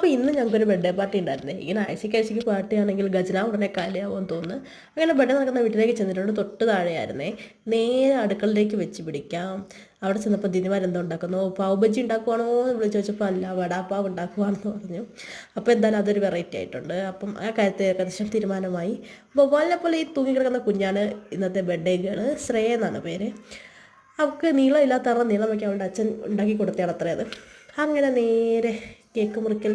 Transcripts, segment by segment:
അപ്പോൾ ഇന്ന് ഞങ്ങൾക്കൊരു ബർത്ത്ഡേ പാർട്ടി ഉണ്ടായിരുന്നേ. ഇങ്ങനെ ആഴ്ചയ്ക്ക് ആഴ്ചയ്ക്ക് പാർട്ടി ആണെങ്കിൽ ഗജന ഉടനെ കാലിയാവുമെന്ന് തോന്നുന്നു. അങ്ങനെ ബർത്ത്ഡേ നടക്കുന്ന വീട്ടിലേക്ക് ചെന്നിട്ടുണ്ട്. തൊട്ട് താഴെയായിരുന്നേ. നേരെ അടുക്കളയിലേക്ക് വെച്ച് പിടിക്കാം. അവിടെ ചെന്നപ്പോൾ ദിനിമാർ എന്തോ ഉണ്ടാക്കുന്നു. പാവ് ബജ്ജി ഉണ്ടാക്കുവാണോ എന്ന് വിളിച്ച് ചോദിച്ചപ്പോൾ അല്ല വടാപ്പാവ് ഉണ്ടാക്കുവാണെന്ന് പറഞ്ഞു. അപ്പോൾ എന്തായാലും അതൊരു വെറൈറ്റി ആയിട്ടുണ്ട്. അപ്പം ആ കാര്യത്തെ ഏകദേശം തീരുമാനമായി. വല്ല പോലെ ഈ തൂങ്ങിക്കിടക്കുന്ന കുഞ്ഞാണ് ഇന്നത്തെ ബർത്ത്ഡേ ഗേൾ ശ്രേയ എന്നാണ് പേര്. അവൾക്ക് നീളമില്ലാത്ത കാരണം നീളം വയ്ക്കാൻ അവളുടെ അച്ഛൻ ഉണ്ടാക്കി കൊടുത്തയാണ് അത്രയത് അങ്ങനെ നേരെ കേക്ക് മുറിക്കൽ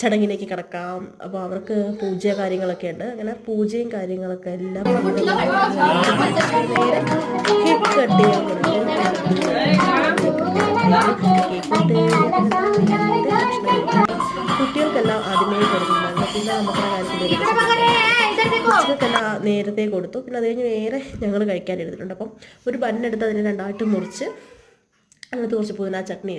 ചടങ്ങിലേക്ക് കിടക്കാം. അപ്പോൾ അവർക്ക് പൂജ കാര്യങ്ങളൊക്കെ ഉണ്ട്. അങ്ങനെ പൂജയും കാര്യങ്ങളൊക്കെ എല്ലാം കേക്ക് കട്ട് ചെയ്യാൻ കുട്ടികൾക്കെല്ലാം ആദ്യമേ കൊടുക്കുന്നുണ്ട് പിന്നെ നമ്മുടെ കാര്യത്തിൽ നേരത്തെ കൊടുത്തു. പിന്നെ അത് കഴിഞ്ഞ് നേരെ ഞങ്ങൾ കഴിക്കാൻ എടുത്തിട്ടുണ്ട്. അപ്പം ഒരു ബണ്ണെടുത്ത് അതിനെ രണ്ടായിട്ട് മുറിച്ച് അതിനകത്ത് കുറച്ച് പുതിന ചട്നി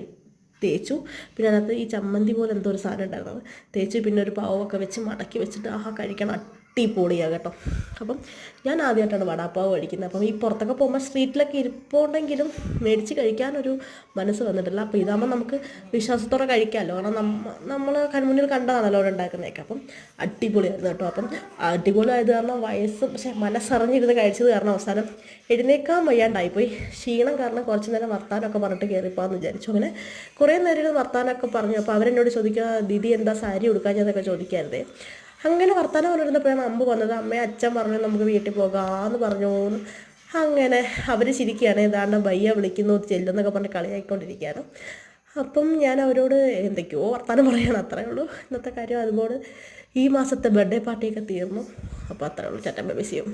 തേച്ചു. പിന്നെ അതിനകത്ത് ഈ ചമ്മന്തി പോലെ എന്തോ ഒരു സാധനം ഉണ്ടായിരുന്നു തേച്ചു പിന്നെ ഒരു പാവമൊക്കെ വെച്ച് മടക്കി വെച്ചിട്ട് ആഹാ കഴിക്കണം. അടിപൊളിയാണ് കേട്ടോ. അപ്പം ഞാൻ ആദ്യമായിട്ടാണ് വടാപ്പാവ് കഴിക്കുന്നത്. അപ്പം ഈ പുറത്തൊക്കെ പോകുമ്പോൾ സ്ട്രീറ്റിലൊക്കെ ഇരിപ്പുണ്ടെങ്കിലും മേടിച്ച് കഴിക്കാനൊരു മനസ്സ് വന്നിട്ടില്ല. അപ്പോൾ ഇതാകുമ്പോൾ നമുക്ക് വിശ്വാസത്തോടെ കഴിക്കാമല്ലോ കാരണം നമ്മ നമ്മൾ കൺമുന്നിൽ കണ്ടതാണല്ലോ അവിടെ ഉണ്ടാക്കുന്നതൊക്കെ. അപ്പം അടിപൊളിയായിരുന്നു കേട്ടോ. അപ്പം അടിപൊളിയായത് കാരണം വയസ്സ് പക്ഷേ മനസ്സറിഞ്ഞിരുന്ന് കഴിച്ചത് കാരണം അവസാനം എഴുന്നേക്കാൻ വയ്യാണ്ടായിപ്പോയി. ക്ഷീണം കാരണം കുറച്ച് നേരം വർത്താനമൊക്കെ പറഞ്ഞിട്ട് കയറിപ്പോകാമെന്ന് വിചാരിച്ചു. അങ്ങനെ കുറേ നേരം വർത്താനമൊക്കെ പറഞ്ഞു. അപ്പോൾ അവരെന്നോട് ചോദിക്കുക ദീദി എന്താ സാരി ഉടുക്കാഞ്ഞതൊക്കെ ചോദിക്കാറുതേ അങ്ങനെ വർത്താനം പറഞ്ഞിരുന്നപ്പോഴാണ് അമ്പ് വന്നത് അമ്മയെ അച്ഛൻ പറഞ്ഞു നമുക്ക് വീട്ടിൽ പോകാമെന്ന് പറഞ്ഞു അങ്ങനെ അവർ ചിരിക്കുകയാണ് ഏതാണ്ട് ബയ്യ വിളിക്കുന്നു ചെല്ലുന്നൊക്കെ പറഞ്ഞ് കളിയായിക്കൊണ്ടിരിക്കുകയാണ്. അപ്പം ഞാൻ അവരോട് എന്തൊക്കെയോ വർത്താനം പറയണം അത്രേ ഉള്ളൂ. ഇന്നത്തെ കാര്യം അതുപോലെ ഈ മാസത്തെ ബർത്ത്ഡേ പാർട്ടിയൊക്കെ തീർന്നു. അപ്പോൾ അത്രേ ഉള്ളൂ ചട്ടമ്പ ബിസിയും